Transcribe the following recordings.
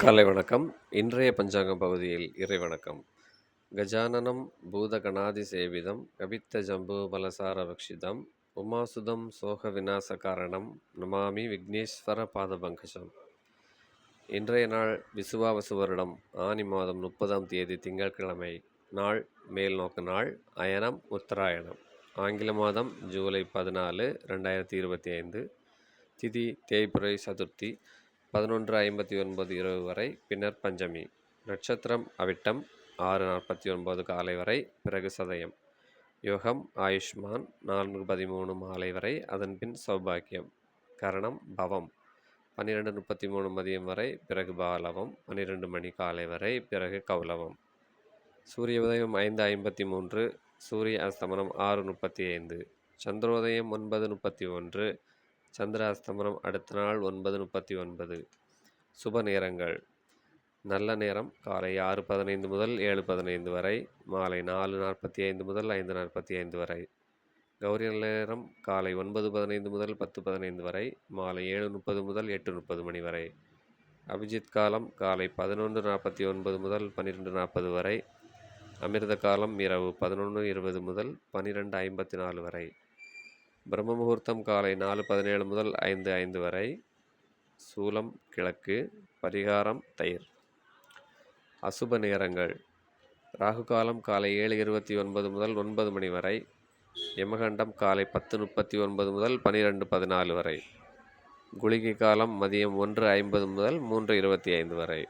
காலை வணக்கம். இன்றைய பஞ்சாங்கம் பகுதியில் இறை வணக்கம். கஜானனம் பூதகணாதி சேவிதம் கவித்த ஜம்பு பலசார ரக்ஷிதம் உமாசுதம் சோக விநாச காரணம் நமாமி விக்னேஸ்வர பாதபங்கஜம். இன்றைய நாள் விசுவாவசு வருடம். ஆனி மாதம் முப்பதாம் தேதி திங்கட்கிழமை. நாள் மேல் நோக்கு நாள் அயனம் உத்தராயணம். ஆங்கில மாதம் ஜூலை பதினாலு ரெண்டாயிரத்தி இருபத்தி ஐந்து. திதி தேய்பிறை சதுர்த்தி பதினொன்று ஐம்பத்தி ஒன்பது இரவு வரை பின்னர் பஞ்சமி. நட்சத்திரம் அவிட்டம் ஆறு நாற்பத்தி ஒன்பது காலை வரை பிறகு சதயம். யோகம் ஆயுஷ்மான் நான்கு பதிமூணு மாலை வரை அதன் பின் சௌபாக்கியம். கரணம் பவம். பன்னிரெண்டு முப்பத்தி மூணு மதியம் வரை பிறகு பாலவம். பன்னிரெண்டு மணி காலை வரை பிறகு கௌலவம். சூரிய உதயம் ஐந்து ஐம்பத்தி மூன்று சூரிய அஸ்தமனம் ஆறு முப்பத்தி ஐந்து சந்திரோதயம் ஒன்பது முப்பத்தி ஒன்று சந்திர அஸ்தமனம் அடுத்த நாள் ஒன்பது முப்பத்தி ஒன்பது. சுப நேரங்கள். நல்ல நேரம். காலை ஆறு பதினைந்து முதல் ஏழு பதினைந்து வரை. மாலை நாலு நாற்பத்தி ஐந்து முதல் ஐந்து நாற்பத்தி ஐந்து வரை. கௌரி நேரம். காலை ஒன்பது பதினைந்து முதல் பத்து பதினைந்து வரை. மாலை ஏழு முப்பது முதல் எட்டு முப்பது மணி வரை. அபிஜித் காலம் காலை பதினொன்று நாற்பத்தி ஒன்பது முதல் பன்னிரெண்டு நாற்பது வரை. அமிர்த காலம் இரவு பதினொன்று இருபது முதல் பன்னிரெண்டு ஐம்பத்தி நாலு வரை. பிரம்ம முகூர்த்தம் காலை நாலு பதினேழு முதல் ஐந்து ஐந்து வரை. சூலம் கிழக்கு பரிகாரம் தயிர். அசுப நேரங்கள். ராகு காலம் காலை ஏழு இருபத்தி ஒன்பது முதல் ஒன்பது மணி வரை. யமகண்டம் காலை பத்து முப்பத்தி ஒன்பது முதல் பனிரெண்டு பதினாலு வரை. குளிகை காலம் மதியம் ஒன்று ஐம்பது முதல் மூன்று இருபத்தி ஐந்து வரை.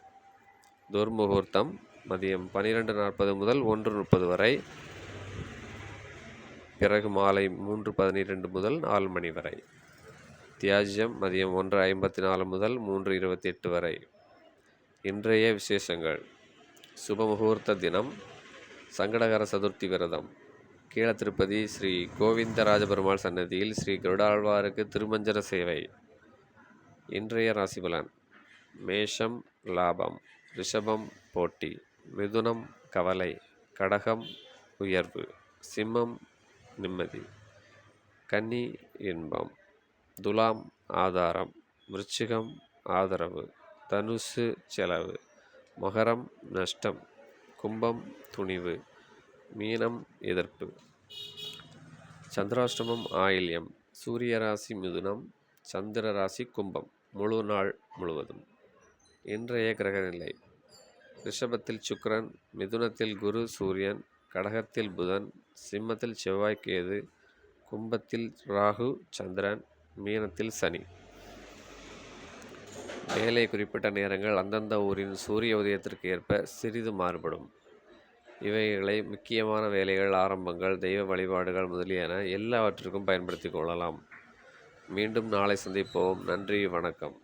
துர்முகூர்த்தம் மதியம் பனிரெண்டு நாற்பது முதல் ஒன்று முப்பது வரை. பிறகு மாலை மூன்று பதினிரெண்டு முதல் நாலு மணி வரை. தியாஜ்யம் மதியம் ஒன்று ஐம்பத்தி நாலு முதல் மூன்று இருபத்தி எட்டு வரை. இன்றைய விசேஷங்கள். சுப முகூர்த்த தினம் சங்கடகர சதுர்த்தி விரதம். கீழ திருப்பதி ஸ்ரீ கோவிந்தராஜபெருமாள் சன்னதியில் ஸ்ரீ கருடாழ்வாருக்கு திருமஞ்சன சேவை. இன்றைய ராசிபலன் மேஷம் லாபம் ரிஷபம் போட்டி மிதுனம் கவலை கடகம் உயர்வு சிம்மம் நிம்மதி. கன்னி இன்பம் துலாம் ஆதாரம் விருச்சிகம் ஆதரவு தனுசு செலவு மகரம் நஷ்டம் கும்பம் துணிவு மீனம் எதிர்ப்பு. சந்திராஷ்டமம் ஆயில்யம் சூரிய ராசி மிதுனம் சந்திர ராசி கும்பம் முழு நாள் முழுவதும். இன்றைய கிரகநிலை ரிஷபத்தில் சுக்ரன் மிதுனத்தில் குரு சூரியன் கடகத்தில் புதன் சிம்மத்தில் செவ்வாய் கேது கும்பத்தில் ராகு சந்திரன் மீனத்தில் சனி. வேலை குறிப்பிட்ட நேரங்கள் அந்தந்த ஊரின் சூரிய உதயத்திற்கு ஏற்ப சிறிது மாறுபடும். இவைகளை முக்கியமான வேலைகள் ஆரம்பங்கள் தெய்வ வழிபாடுகள் முதலியன எல்லாவற்றிற்கும் பயன்படுத்தி கொள்ளலாம். மீண்டும் நாளை சந்திப்போம். நன்றி வணக்கம்.